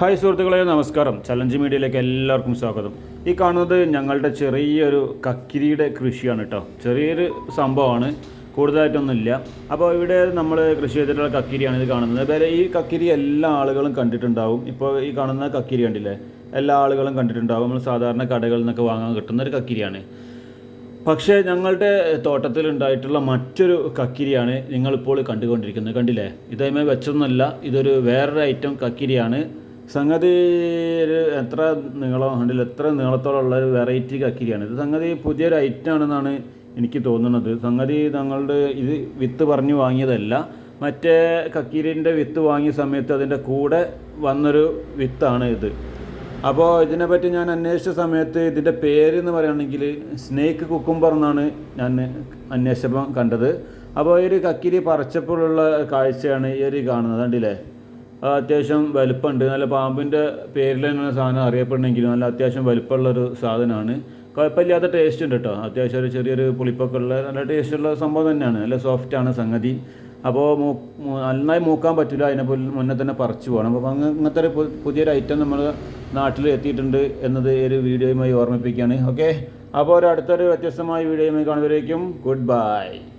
Hi സുഹൃത്തുക്കളെ നമസ്കാരം. Challenge മീഡിയയിലേക്ക് എല്ലാവർക്കും സ്വാഗതം. ഈ കാണുന്നത് ഞങ്ങളുടെ ചെറിയൊരു കക്കിരിയുടെ കൃഷിയാണ് കേട്ടോ ചെറിയൊരു സംഭവമാണ് കൂടുതലായിട്ടൊന്നുമില്ല. അപ്പോൾ ഇവിടെ നമ്മൾ കൃഷി ചെയ്തിട്ടുള്ള കക്കിരിയാണ് ഇത് കാണുന്നത്. അതുപോലെ ഈ കക്കിരി എല്ലാ ആളുകളും കണ്ടിട്ടുണ്ടാവും. ഇപ്പോൾ ഈ കാണുന്ന കക്കിരി കണ്ടില്ലേ? എല്ലാ ആളുകളും കണ്ടിട്ടുണ്ടാവും. നമ്മൾ സാധാരണ കടകളിൽ നിന്നൊക്കെ വാങ്ങാൻ കിട്ടുന്ന ഒരു കക്കിരിയാണ്. പക്ഷേ ഞങ്ങളുടെ തോട്ടത്തിൽ ഉണ്ടായിട്ടുള്ള മറ്റൊരു കക്കിരിയാണ് നിങ്ങളിപ്പോൾ കണ്ടുകൊണ്ടിരിക്കുന്നത്. കണ്ടില്ലേ? ഇതേമേ വെച്ചൊന്നുമല്ല ഇതൊരു വേറൊരു ഐറ്റം കക്കിരിയാണ്. സംഗതി ഒരു എത്ര നീളം കണ്ടില്ല എത്ര നീളത്തോളമുള്ള ഒരു വെറൈറ്റി കക്കിരിയാണ്. ഇത് സംഗതി പുതിയൊരു ഐറ്റം ആണെന്നാണ് എനിക്ക് തോന്നുന്നത്. സംഗതി തങ്ങളുടെ ഇത് വിത്ത് പറഞ്ഞു വാങ്ങിയതല്ല. മറ്റേ കക്കിരിന്റെ വിത്ത് വാങ്ങിയ സമയത്ത് അതിന്റെ കൂടെ വന്നൊരു വിത്താണ് ഇത്. അപ്പോൾ ഇതിനെപ്പറ്റി ഞാൻ അന്വേഷിച്ച സമയത്ത് ഇതിന്റെ പേര് എന്ന് പറയുകയാണെങ്കിൽ സ്നേക്ക് കുക്കുംബർ എന്നാണ് ഞാൻ അന്വേഷണം കണ്ടത്. അപ്പോൾ ഈ ഒരു കക്കിരി പറിച്ചപ്പോഴുള്ള കാഴ്ചയാണ് ഈ ഒരു കാണുന്നത്. കണ്ടില്ലേ? അത്യാവശ്യം വലുപ്പമുണ്ട്. നല്ല പാമ്പിന്റെ പേരിൽ തന്നെ സാധനം അറിയപ്പെടണമെങ്കിലും നല്ല അത്യാവശ്യം വലുപ്പമുള്ളൊരു സാധനമാണ്. കുഴപ്പമില്ലാത്ത ടേസ്റ്റ് ഉണ്ട് കേട്ടോ അത്യാവശ്യം ഒരു ചെറിയൊരു പുളിപ്പൊക്കെ ഉള്ള നല്ല ടേസ്റ്റുള്ള സംഭവം തന്നെയാണ്. നല്ല സോഫ്റ്റാണ് സംഗതി. അപ്പോൾ നന്നായി മൂക്കാൻ പറ്റില്ല അതിനെ മുന്നേ തന്നെ പറിച്ചു പോകണം. അപ്പോൾ അങ്ങ് ഇങ്ങനത്തെ ഒരു പുതിയൊരു ഐറ്റം നമ്മൾ നാട്ടിൽ എത്തിയിട്ടുണ്ട് എന്നത് ഒരു വീഡിയോയുമായി ഓർമ്മിപ്പിക്കുകയാണ്. ഓക്കെ അപ്പോൾ ഒരു അടുത്തൊരു വ്യത്യസ്തമായ വീഡിയോയുമായി കാണുമ്പോഴേക്കും ഗുഡ് ബൈ